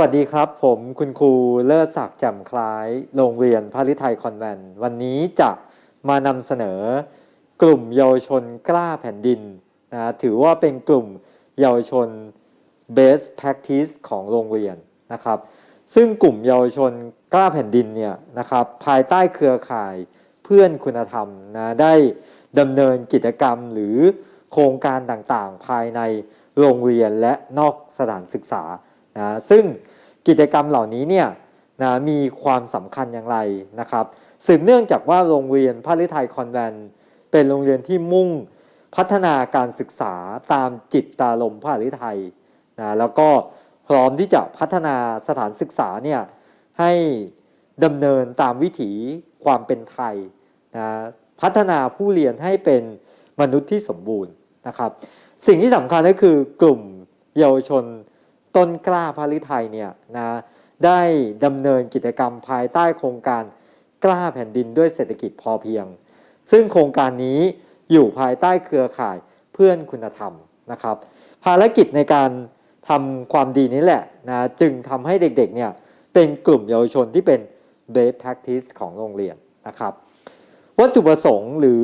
วัสดีครับ ผมคุณครูเลิศศักดิ์แจ่มคล้าย โรงเรียนพระฤทัยคอนแวนต์วันนี้จะมานำเสนอ กลุ่มเยาวชนกล้าแผ่นดินนะถือว่าเป็นกลุ่มเยาวชน best practice ของโรงเรียนนะครับ ซึ่งกลุ่มเยาวชนกล้าแผ่นดินเนี่ยนะครับภายใต้เครือข่ายเพื่อนคุณธรรมนะได้ดำเนินกิจกรรมหรือโครงการต่างๆ ภายในโรงเรียนและนอกสถานศึกษา นะซึ่งกิจกรรมเหล่านี้เนี่ยนะมีความสำคัญอย่างไรนะครับ สืบเนื่องจากว่าโรงเรียนพระฤทัยคอนแวนต์เป็นโรงเรียนที่มุ่งพัฒนาการศึกษาตามจิตตารมณ์พระฤทัยนะแล้วก็พร้อมที่จะพัฒนาสถานศึกษาเนี่ยให้ดำเนินตามวิถีความเป็นไทยนะพัฒนาผู้เรียนให้เป็นมนุษย์ที่สมบูรณ์นะครับ สิ่งที่สำคัญก็คือกลุ่มเยาวชน ต้นกล้าพาริไทยเนี่ยนะได้ดำเนินกิจกรรมภายใต้โครงการกล้าแผ่นดินด้วยเศรษฐกิจพอเพียง ซึ่งโครงการนี้อยู่ภายใต้เครือข่ายเพื่อนคุณธรรมนะครับ ภารกิจในการทำความดีนี้แหละนะจึงทำให้เด็กๆเนี่ยเป็นกลุ่มเยาวชนที่เป็น best practice ของโรงเรียนนะครับ วัตถุประสงค์หรือ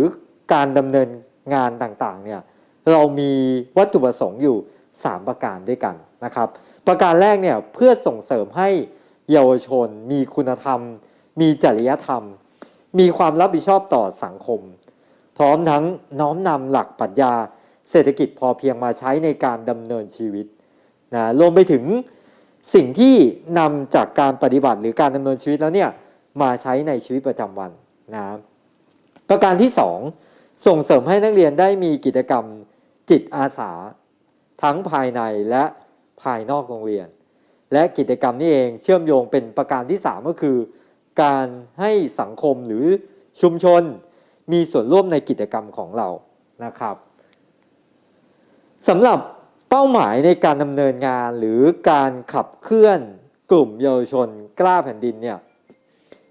การดำเนินงานต่างๆเนี่ยเรามีวัตถุประสงค์อยู่ 3 ประการด้วยกัน นะครับ ประการแรกเนี่ยเพื่อส่งเสริมให้เยาวชน มีคุณธรรม มีจริยธรรม มีความรับผิดชอบต่อสังคม พร้อมทั้งน้อมนำหลักปรัชญาเศรษฐกิจพอเพียงมาใช้ในการดำเนินชีวิตนะรวมไปถึงสิ่งที่นำจากการปฏิบัติหรือการดำเนินชีวิตแล้วเนี่ยมาใช้ในชีวิตประจำวันนะประการที่ 2 ส่งเสริมให้นักเรียนได้มีกิจกรรมจิตอาสา ทั้งภายในและ ภายนอกโรงเรียน และกิจกรรมนี้เองเชื่อมโยงเป็นประการที่ 3 ก็คือ การให้สังคมหรือชุมชน มีส่วนร่วมในกิจกรรมของเรานะครับสำหรับเป้าหมายในการดำเนินงานหรือการขับเคลื่อนกลุ่มเยาวชนกล้าแผ่นดินเนี่ย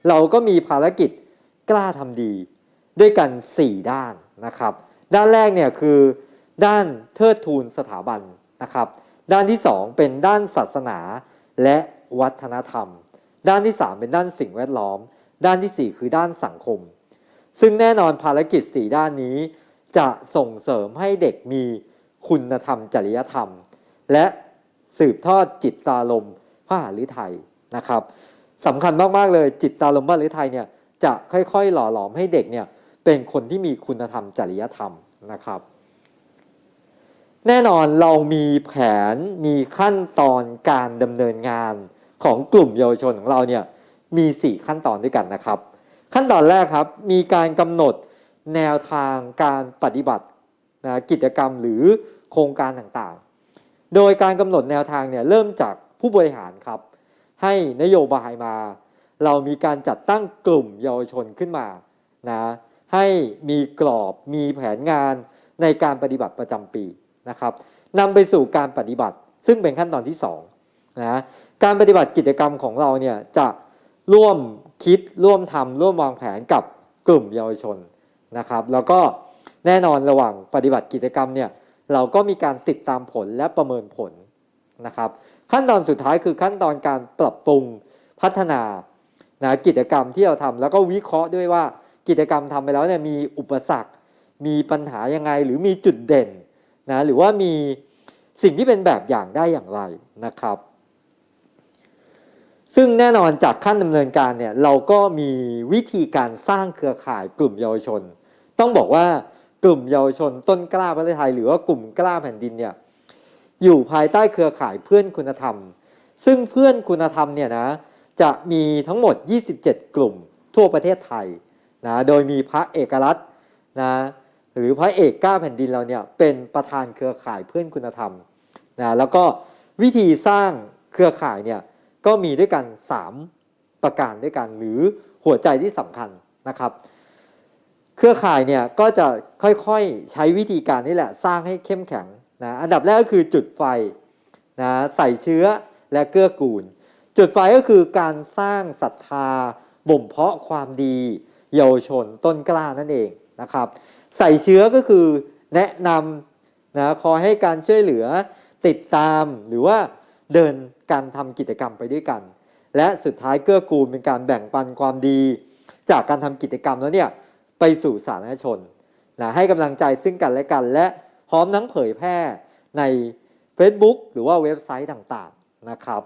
เราก็มีภารกิจกล้าทำดี ด้วยกัน 4 ด้านนะครับ ด้านแรกเนี่ยคือด้านเทิดทูนสถาบันนะครับ ด้านที่ 2 เป็นด้านศาสนาและวัฒนธรรม ด้านที่ 3 เป็นด้านสิ่งแวดล้อม ด้านทีสี่ 4 คือด้านสังคม ซึ่งแน่นอนภารกิจ 4 ด้านนี้ จะส่งเสริมให้เด็กมีคุณธรรมจริยธรรม และสืบทอดจิตตารมพระหฤทัยนะครับสำคัญมาก ๆ เลยจิตตารมพระหฤทัยเนี่ยจะค่อย ๆ หล่อหลอมให้เด็กเนี่ยเป็นคนที่มีคุณธรรมจริยธรรมนะครับ แน่นอนเรามีแผนมีขั้นตอนการดำเนินงานของกลุ่มเยาวชนของเราเนี่ยมี 4 ขั้นตอนด้วยกันนะครับ ขั้นตอนแรกครับมีการกำหนดแนวทางการปฏิบัตินะกิจกรรมหรือโครงการต่างๆ โดยการกำหนดแนวทางเนี่ยเริ่มจากผู้บริหารครับ ให้นโยบายมา เรามีการจัดตั้งกลุ่มเยาวชนขึ้นมานะให้มีกรอบมีแผนงานในการปฏิบัติประจำปี นะครับนำไปสู่การปฏิบัติ ซึ่งเป็นขั้นตอนที่2นะการปฏิบัติกิจกรรมของเราเนี่ยจะร่วมคิดร่วมทำร่วมวางแผนกับกลุ่มเยาวชนนะครับ แล้วก็แน่นอนระหว่างปฏิบัติกิจกรรมเนี่ยเราก็มีการติดตามผลและประเมินผลนะครับ ขั้นตอนสุดท้ายคือขั้นตอนการปรับปรุงพัฒนานะกิจกรรมที่เราทำแล้วก็วิเคราะห์ด้วยว่ากิจกรรมทำไปแล้วเนี่ยมีอุปสรรค มีปัญหายังไงหรือมีจุดเด่น นะหรือว่ามีสิ่งที่เป็นแบบอย่างได้อย่างไรนะครับ ซึ่งแน่นอนจากขั้นดำเนินการเนี่ยเราก็มีวิธีการสร้างเครือข่ายกลุ่มเยาวชน ต้องบอกว่ากลุ่มเยาวชนต้นกล้าประเทศไทย หรือว่ากลุ่มกล้าแผ่นดินเนี่ยอยู่ภายใต้เครือข่ายเพื่อนคุณธรรม ซึ่งเพื่อนคุณธรรมเนี่ยนะจะมีทั้งหมด 27 กลุ่มทั่วประเทศไทยนะโดยมีพระเอกรัตน์นะ หรือพระเอกก้าแผ่นดินเราเนี่ยเป็นประธานเครือข่ายเพื่อนคุณธรรมนะแล้วก็วิธีสร้างเครือข่ายเนี่ยก็มีด้วยกัน 3 ประการด้วยกัน หรือหัวใจที่สำคัญนะครับ เครือข่ายเนี่ยก็จะค่อยๆใช้วิธีการนี่แหละสร้างให้เข้มแข็งนะอันดับแรกก็คือจุดไฟนะใส่เชื้อและเกื้อกูล จุดไฟก็คือการสร้างศรัทธาบ่มเพาะความดี เยาวชนต้นกล้านั่นเองนะครับ ใส่เชื้อก็คือแนะนำนะคอยให้การช่วยเหลือติดตามหรือว่าเดินการทำกิจกรรมไปด้วยกัน และสุดท้ายเกื้อกูลเป็นการแบ่งปันความดี จากการทำกิจกรรมแล้วเนี่ยไปสู่สาธารณชนนะให้กำลังใจซึ่งกันและกัน และพร้อมทั้งเผยแพร่ใน Facebook หรือว่าเว็บไซต์ต่างๆนะครับ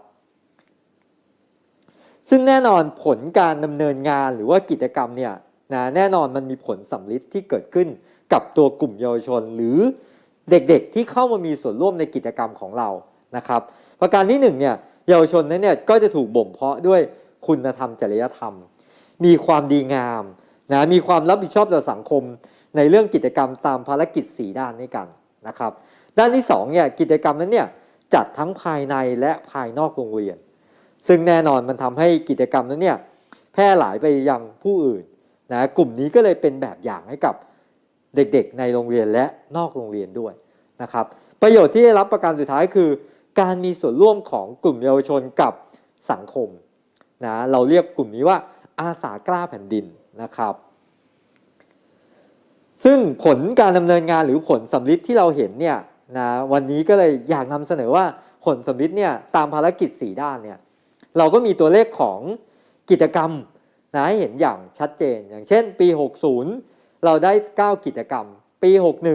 ซึ่งแน่นอนผลการดำเนินงานหรือว่ากิจกรรมเนี่ย นะแน่นอนมันมีผลสำลิดที่เกิดขึ้นกับตัวกลุ่มเยาวชน หรือเด็กๆที่เข้ามามีส่วนร่วมในกิจกรรมของเรานะครับประการที่หนึ่งเนี่ยเยาวชนนั้นเนี่ยก็จะถูกบ่มเพาะด้วยคุณธรรมจริยธรรม มีความดีงามนะมีความรับผิดชอบต่อสังคมในเรื่องกิจกรรมตามภารกิจ 4 ด้านนี้กันนะครับ ด้านที่2เนี่ยกิจกรรมนั้นเนี่ยจัดทั้งภายในและภายนอกโรงเรียน ซึ่งแน่นอนมันทำให้กิจกรรมนั้นเนี่ยแพร่หลายไปยังผู้อื่น นะกลุ่มนี้ก็เลยเป็นแบบอย่างให้กับเด็กๆ ในโรงเรียนและนอกโรงเรียนด้วยนะครับประโยชน์ที่ได้รับประการสุดท้ายคือ การมีส่วนร่วมของกลุ่มเยาวชนกับสังคมนะเราเรียกกลุ่มนี้ว่าอาสากล้าแผ่นดินนะครับ ซึ่งผลการดำเนินงานหรือผลสำลิดที่เราเห็นเนี่ยนะวันนี้ก็เลยอยากนำเสนอว่าผลสำลิดเนี่ยตามภารกิจ 4 ด้านเนี่ยเราก็มีตัวเลขของกิจกรรม นะให้เห็นอย่างชัดเจน อย่างเช่นปี 60 เราได้ 9 กิจกรรม ปี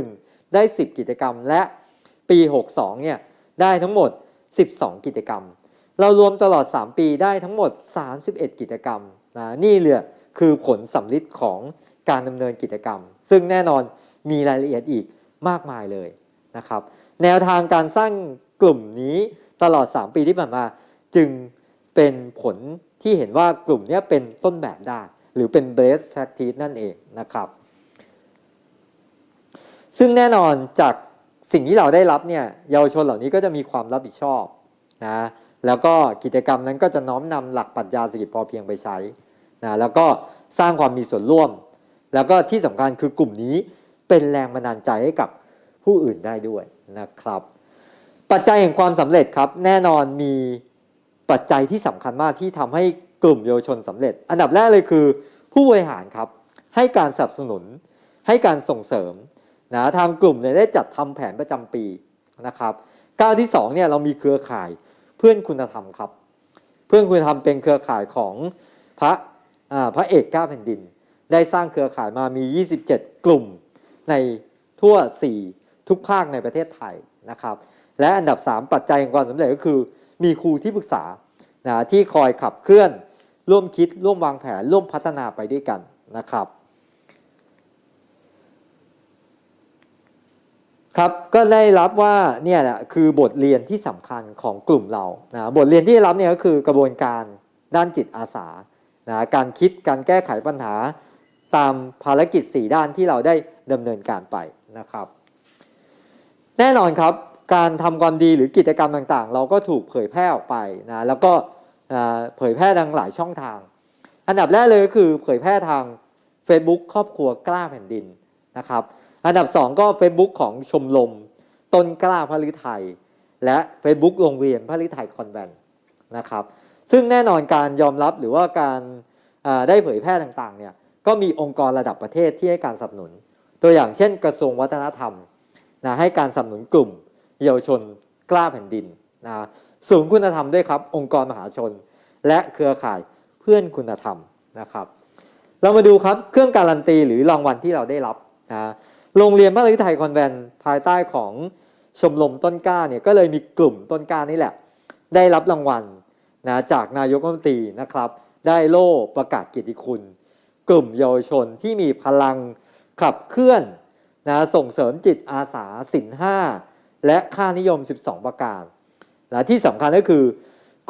61 ได้ 10 กิจกรรม และปี 62 เนี่ยได้ทั้งหมด 12 กิจกรรม เรารวมตลอด 3 ปีได้ทั้งหมด 31 กิจกรรมนะนี่เลยคือผลสำลิดของการดำเนินกิจกรรม ซึ่งแน่นอนมีรายละเอียดอีกมากมายเลยนะครับ แนวทางการสร้างกลุ่มนี้ตลอด 3 ปีที่ผ่านมาจึง เป็นผลที่เห็นว่ากลุ่มนี้เป็นต้นแบบได้ หรือเป็น best practice นั่นเองนะครับ ซึ่งแน่นอนจากสิ่งที่เราได้รับเนี่ยเยาวชนเหล่านี้ก็จะมีความรับผิดชอบนะแล้วก็กิจกรรมนั้นก็จะน้อมนำหลักปรัชญาเศรษฐกิจพอเพียงไปใช้นะแล้วก็สร้างความมีส่วนร่วม แล้วก็ที่สำคัญคือกลุ่มนี้เป็นแรงบันดาลใจให้กับผู้อื่นได้ด้วยนะครับ ปัจจัยแห่งความสำเร็จครับแน่นอนมี ปัจจัยที่สำคัญมากที่ทำให้กลุ่มเยาวชนสำเร็จ อันดับแรกเลยคือ ผู้บริหารครับให้การสนับสนุน ให้การส่งเสริมนะทางกลุ่มเนี่ยได้จัดทำแผนประจำปีนะครับก้าวที่2เนี่ยเรามีเครือข่ายเพื่อนคุณธรรมครับ เพื่อนคุณธรรมเป็นเครือข่ายของพระพระเอกก้าแผ่นดิน ได้สร้างเครือข่ายมามี 27 กลุ่มในทั่ว 4 ทุกภาคในประเทศไทยนะครับ และอันดับ 3 ปัจจัยแห่งความสำเร็จก็คือ มีครูที่ปรึกษานะที่คอยขับเคลื่อน ร่วมคิดร่วมวางแผนร่วมพัฒนาไปด้วยกันนะครับ ครับก็ได้รับว่าเนี่ยแหละคือบทเรียนที่สำคัญของกลุ่มเรานะบทเรียนที่ได้รับเนี่ยก็คือกระบวนการด้านจิตอาสานะการคิดการแก้ไขปัญหาตามภารกิจ 4 ด้านที่เราได้ดำเนินการไปนะครับ แน่นอนครับ การทำความดีหรือกิจกรรมต่างๆ เราก็ถูกเผยแพร่ออกไปนะแล้วก็เผยแพร่ทางหลายช่องทาง อันดับแรกเลยก็คือเผยแพร่ทาง Facebook ครอบครัวกล้าแผ่นดินนะครับอันดับ 2 ก็ Facebook ของชมรมต้นกล้าพระฤทัยและ Facebook โรงเรียนพระฤทัยคอนแวนต์นะครับซึ่งแน่นอนการยอมรับหรือว่าการาได้เผยแพร่ต่างๆเนี่ยก็มีองค์กรระดับประเทศที่ให้การสนับสนุน ตัวอย่างเช่นกระทรวงวัฒนธรรมนะให้การสนับสนุนกลุ่ม เยาวชนกล้าแผ่นดินนะศูนย์คุณธรรมด้วยครับ องค์กรมหาชน และเครือข่ายเพื่อนคุณธรรมนะครับ เรามาดูครับเครื่องการันตีหรือรางวัลที่เราได้รับนะโรงเรียนพระฤทัยคอนแวนต์ภายใต้ของชมรมต้นกล้าเนี่ยก็เลยมีกลุ่มต้นกล้านี่แหละ ได้รับรางวัลนะจากนายกรัฐมนตรีนะครับ ได้โล่ประกาศเกียรติคุณ กลุ่มเยาวชนที่มีพลังขับเคลื่อนนะส่งเสริมจิตอาสาสินห้า และค่านิยม 12 ประการ และที่สำคัญก็คือ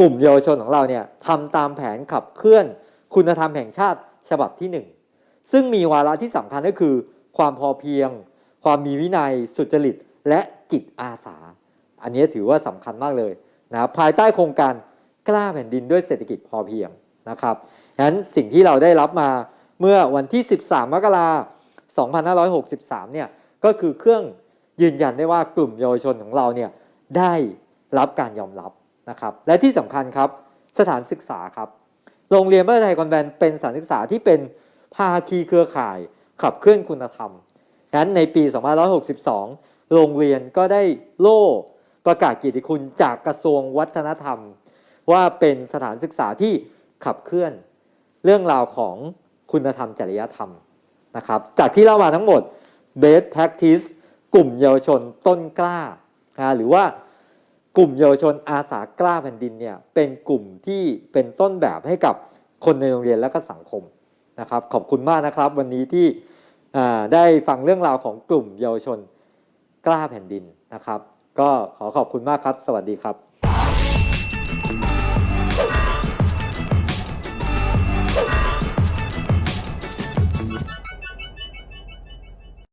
กลุ่มเยาวชนของเราเนี่ยทำตามแผนขับเคลื่อนคุณธรรมแห่งชาติฉบับที่ 1 ซึ่งมีวาระที่สำคัญก็คือ ความพอเพียง ความมีวินัย สุจริต และจิตอาสา อันนี้ถือว่าสำคัญมากเลยนะภายใต้โครงการกล้าแผ่นดินด้วยเศรษฐกิจพอเพียงนะครับฉะนั้นสิ่งที่เราได้รับมาเมื่อวันที่ 13 มกราคม 2563 เนี่ยก็คือเครื่อง ยืนยันได้ว่ากลุ่มเยาวชนของเราเนี่ยได้รับการยอมรับนะครับ และที่สำคัญครับสถานศึกษาครับ โรงเรียนพระไทยคอนแวนเป็นสถานศึกษาที่เป็นภาคีเครือข่ายขับเคลื่อนคุณธรรมฉะนั้นในปี 2562 โรงเรียนก็ได้โล่ประกาศเกียรติคุณจากกระทรวงวัฒนธรรม ว่าเป็นสถานศึกษาที่ขับเคลื่อนเรื่องราวของคุณธรรมจริยธรรมนะครับ จากที่เล่ามาทั้งหมด best practice กลุ่มเยาวชนต้นกล้านะหรือว่ากลุ่มเยาวชนอาสากล้าแผ่นดินเนี่ยเป็นกลุ่มที่เป็นต้นแบบให้กับคนในโรงเรียนและก็สังคมนะครับขอบคุณมากนะครับวันนี้ที่ได้ฟังเรื่องราวของกลุ่มเยาวชนกล้าแผ่นดินนะครับ ก็ขอขอบคุณมากครับ สวัสดีครับ